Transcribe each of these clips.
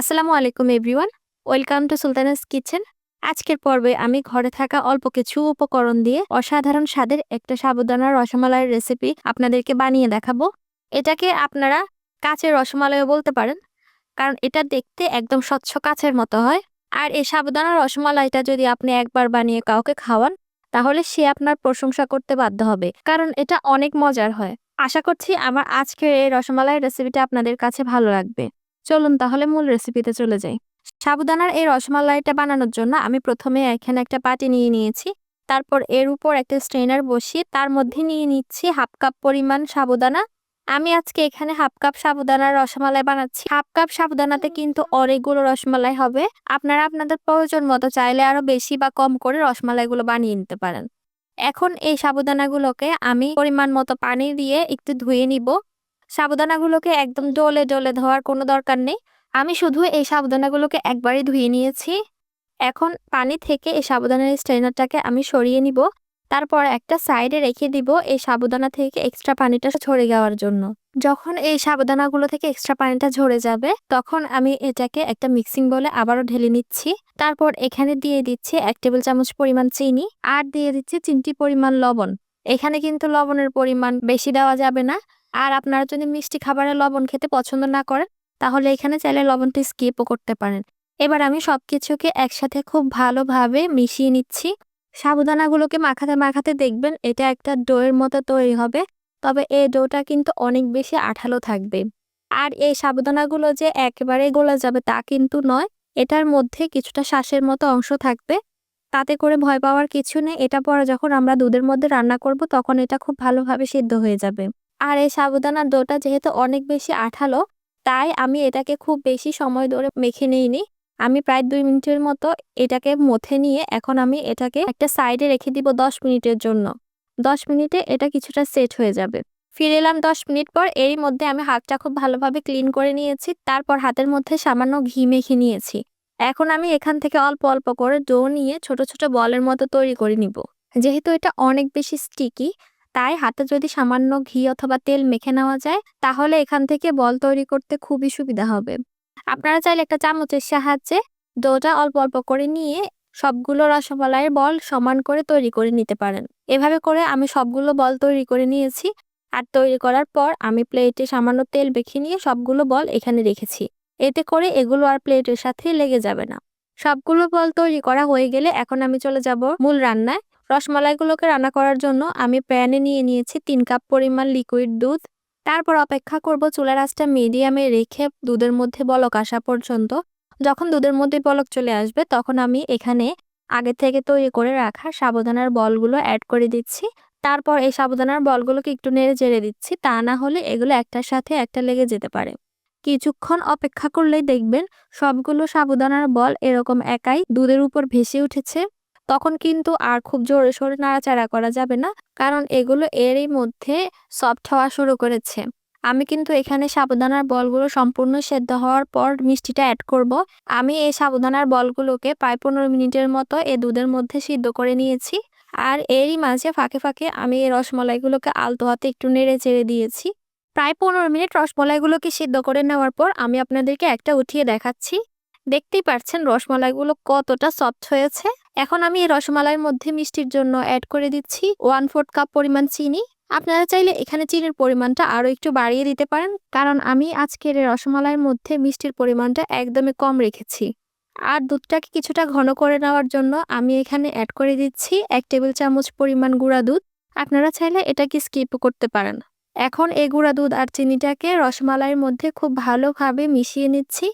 আসসালামু আলাইকুম everyone, welcome to Sultana's kitchen. আজকের পর্বে আমি ঘরে থাকা অল্প কিছু উপকরণ দিয়ে অসাধারণ স্বাদের একটা সাবুদানার রসমালাইয়ের রেসিপি আপনাদেরকে বানিয়ে দেখাবো। এটাকে আপনারা কাঁচের রসমালাইও বলতে পারেন, কারণ এটা দেখতে একদম স্বচ্ছ কাঁচের মতো হয়। আর এই সাবুদানার রসমালাইটা যদি আপনি একবার বানিয়ে কাউকে খাওয়ান, তাহলে সে আপনার প্রশংসা করতে বাধ্য হবে, কারণ এটা অনেক মজার হয়। আশা করছি আমার আজকের এই রসমালাইয়ের রেসিপিটা আপনাদের কাছে ভালো লাগবে। চলুন তাহলে মূল রেসিপিতে চলে যাই। সাবুদানার এই রসমালাইটা বানানোর জন্য আমি প্রথমে এখানে একটা পাটি নিয়ে নিয়েছি। তারপর এর উপর একটা স্ট্রেনার বসিয়ে তার মধ্যে নিয়ে নিচ্ছি হাফ কাপ পরিমাণ সাবুদানা। আমি আজকে এখানে হাফ কাপ সাবুদানার রসমালাই বানাচ্ছি। হাফ কাপ সাবুদানাতে কিন্তু অনেকগুলো রসমালাই হবে। আপনারা আপনাদের প্রয়োজন মতো চাইলে আরও বেশি বা কম করে রসমালাইগুলো বানিয়ে নিতে পারেন। এখন এই সাবুদানাগুলোকে আমি পরিমাণ মতো পানি দিয়ে একটু ধুয়ে নিব। সাবুদানাগুলোকে একদম ডলে ডলে ধোয়ার কোনো দরকার নেই। আমি শুধু এই সাবুদানাগুলোকে একবারই ধুয়ে নিয়েছি। এখন পানি থেকে এই সাবুদানার স্ট্রেনারটাকে আমি সরিয়ে নিব। তারপর একটা সাইডে রেখে দিব এই সাবুদানা থেকে এক্সট্রা পানিটা ঝরে যাওয়ার জন্য। যখন এই সাবুদানাগুলো থেকে এক্সট্রা পানিটা ঝরে যাবে, তখন আমি এটাকে একটা মিক্সিং বলে আবারও ঢেলে নিচ্ছি। তারপর এখানে দিয়ে দিচ্ছি এক টেবিল চামচ পরিমাণ চিনি আর দিয়ে দিচ্ছি চিনটি পরিমাণ লবণ। এখানে কিন্তু লবণের পরিমাণ বেশি দেওয়া যাবে না। আর আপনারা যদি মিষ্টি খাবারে লবণ খেতে পছন্দ না করেন, তাহলে এখানে চাইলে লবণটি স্কিপও করতে পারেন। এবার আমি সব কিছুকে একসাথে খুব ভালোভাবে মিশিয়ে নিচ্ছি। সাবুদানাগুলোকে মাখাতে মাখাতে দেখবেন এটা একটা ডোয়ের মতো তৈরি হবে, তবে এই ডোটা কিন্তু অনেক বেশি আঠালো থাকবে। আর এই সাবুদানাগুলো যে একেবারে গোলা যাবে তা কিন্তু নয়, এটার মধ্যে কিছুটা শ্বাসের মতো অংশ থাকবে। তাতে করে ভয় পাওয়ার কিছু নেই, এটা পরে যখন আমরা দুধের মধ্যে রান্না করব, তখন এটা খুব ভালোভাবে সিদ্ধ হয়ে যাবে। আর এই সাবুদানার ডোটা যেহেতু অনেক বেশি আঠালো, তাই আমি এটাকে খুব বেশি সময় ধরে মেখে নিইনি। আমি প্রায় দুই মিনিটের মতো এটাকে মথে নিয়ে এখন আমি এটাকে একটা সাইডে রেখে দিব দশ মিনিটের জন্য। দশ মিনিটে এটা কিছুটা সেট হয়ে যাবে। ফিরে এলাম দশ মিনিট পর, এরই মধ্যে আমি হাতটা খুব ভালোভাবে ক্লিন করে নিয়েছি, তারপর হাতের মধ্যে সামান্য ঘি মেখে নিয়েছি। এখন আমি এখান থেকে অল্প অল্প করে ডো নিয়ে ছোট ছোট বলের মতো তৈরি করে নিব। যেহেতু এটা অনেক বেশি স্টিকি তাই হাতে যদি সামান্য ঘি অথবা তেল মেখে নেওয়া যায়, তাহলে এখান থেকে বল তৈরি করতে খুবই সুবিধা হবে। আপনারা চাইলে একটা চামচের সাহায্যে ডোটা অল্প অল্প করে নিয়ে সবগুলো রসমালাইয়ের বল সমান করে তৈরি করে নিতে পারেন। এভাবে করে আমি সবগুলো বল তৈরি করে নিয়েছি। আর তৈরি করার পর আমি প্লেটে সামান্য তেল বেখে নিয়ে সবগুলো বল এখানে রেখেছি। এতে করে এগুলো আর প্লেটের সাথে লেগে যাবে না। সবগুলো বল তৈরি করা হয়ে গেলে এখন আমি চলে যাব মূল রান্নায়। রসমালাইগুলোকে রান্না করার জন্য আমি প্যানে নিয়ে নিয়েছি তিন কাপ পরিমাণ লিকুইড দুধ। তারপর অপেক্ষা করব চুলার আঁচটা মিডিয়ামে রেখে দুধের মধ্যে বলক আসা পর্যন্ত। যখন দুধের মধ্যে বলক চলে আসবে তখন আমি এখানে আগে থেকে তৈরি করে রাখা সাবধানার বলগুলো অ্যাড করে দিচ্ছি। তারপর এই সাবধানার বলগুলোকে একটু নেড়ে জেড়ে দিচ্ছি, তা না হলে এগুলো একটার সাথে একটা লেগে যেতে পারে। কিছুক্ষণ অপেক্ষা করলেই দেখবেন সবগুলো সাবুদানার বল এরকম একাই দুধের উপর ভেসে উঠেছে। তখন কিন্তু আর খুব জোরে সোরে নাড়াচাড়া করা যাবে না। কারণ এগুলো এরই মধ্যে সফট হওয়া শুরু করেছে। আমি কিন্তু এখানে সাবুদানার বলগুলো সম্পূর্ণ সেদ্ধ হওয়ার পর মিষ্টিটা অ্যাড করব। আমি এই সাবুদানার বলগুলোকে প্রায় পনেরো মিনিটের মতো এ দুধের মধ্যে সিদ্ধ করে নিয়েছি। আর এরই মাঝে ফাঁকে ফাঁকে আমি এই রসমলাইগুলোকে আলতো হাতে একটু নেড়ে চেড়ে দিয়েছি। প্রায় পনেরো মিনিট রসমলাইগুলোকে সিদ্ধ করে নেওয়ার পর আমি আপনাদেরকে একটা উঠিয়ে দেখাচ্ছি। দেখতেই পাচ্ছেন রসমালাইগুলো কতটা সফট হয়েছে। এখন আমি এই রসমালাইয়ের মধ্যে মিষ্টির জন্য অ্যাড করে দিচ্ছি ওয়ান ফোর্থ কাপ পরিমাণ চিনি। আপনারা চাইলে এখানে চিনির পরিমাণটা আরও একটু বাড়িয়ে দিতে পারেন, কারণ আমি আজকের এই রসমালাইয়ের মধ্যে মিষ্টির পরিমাণটা একদমই কম রেখেছি। আর দুধটাকে কিছুটা ঘন করে নেওয়ার জন্য আমি এখানে অ্যাড করে দিচ্ছি এক টেবিল চামচ পরিমাণ গুঁড়া দুধ। আপনারা চাইলে এটাকে স্কিপ করতে পারেন। এখন এই গুঁড়া দুধ আর চিনিটাকে রসমালাইয়ের মধ্যে খুব ভালোভাবে মিশিয়ে নিচ্ছি।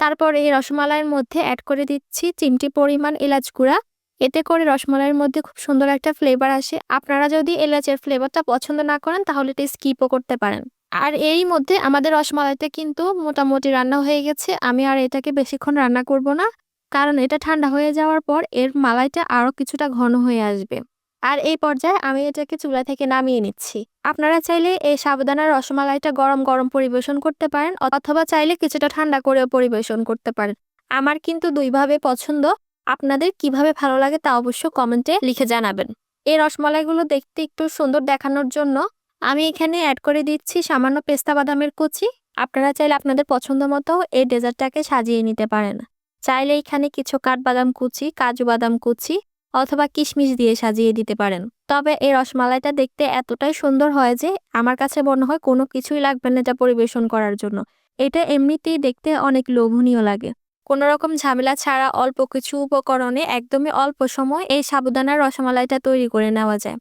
তারপর এই রসমালাইয়ের মধ্যে অ্যাড করে দিচ্ছি চিমটি পরিমাণ এলাচ গুঁড়া। এতে করে রসমালাইয়ের মধ্যে খুব সুন্দর একটা ফ্লেভার আসে। আপনারা যদি এলাচের ফ্লেভারটা পছন্দ না করেন, তাহলে এটা স্কিপও করতে পারেন। আর এরই মধ্যে আমাদের রসমালাইটা কিন্তু মোটামুটি রান্না হয়ে গেছে। আমি আর এটাকে বেশিক্ষণ রান্না করব না, কারণ এটা ঠান্ডা হয়ে যাওয়ার পর এর মালাইটা আরও কিছুটা ঘন হয়ে আসবে। আর এই পর্যায়ে আমি এটাকে চুলা থেকে নামিয়ে নিচ্ছি। আপনারা চাইলে এই সাবধানার রসমালাইটা গরম গরম পরিবেশন করতে পারেন, অথবা চাইলে কিছুটা ঠান্ডা করেও পরিবেশন করতে পারেন। আমার কিন্তু দুইভাবে পছন্দ। আপনাদের কীভাবে ভালো লাগে তা অবশ্য কমেন্টে লিখে জানাবেন। এই রসমালাইগুলো দেখতে একটু সুন্দর দেখানোর জন্য আমি এখানে অ্যাড করে দিচ্ছি সামান্য পেস্তা বাদামের কুচি। আপনারা চাইলে আপনাদের পছন্দ মতো এই ডেজার্টটাকে সাজিয়ে নিতে পারেন। চাইলে এখানে কিছু কাঠবাদাম কুচি, কাজু বাদাম কুচি অথবা কিশমিশ দিয়ে সাজিয়ে দিতে পারেন। তবে এই রসমালাইটা দেখতে এতটাই সুন্দর হয় যে আমার কাছে মনে হয় কোনো কিছুই লাগবে না এটা পরিবেশন করার জন্য। এটা এমনিতেই দেখতে অনেক লোভনীয় লাগে। কোনো রকম ঝামেলা ছাড়া অল্প কিছু উপকরণে একদমই অল্প সময় এই সাবুদানার রসমালাইটা তৈরি করে নেওয়া যায়।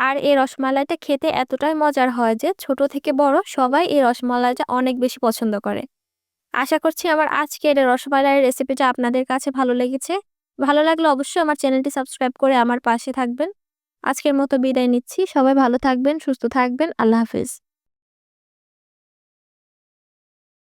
আর এই রসমালাইটা খেতে এতটাই মজার হয় যে ছোট থেকে বড় সবাই এই রসমালাইটা অনেক বেশি পছন্দ করে। আশা করছি আমার আজকের রসমালাইয়ের রেসিপিটা আপনাদের কাছে ভালো লেগেছে। ভালো লাগলে অবশ্যই আমার চ্যানেলটি সাবস্ক্রাইব করে আমার পাশে থাকবেন। আজকের মতো বিদায় নিচ্ছি। সবাই ভালো থাকবেন, সুস্থ থাকবেন। আল্লাহ হাফিজ।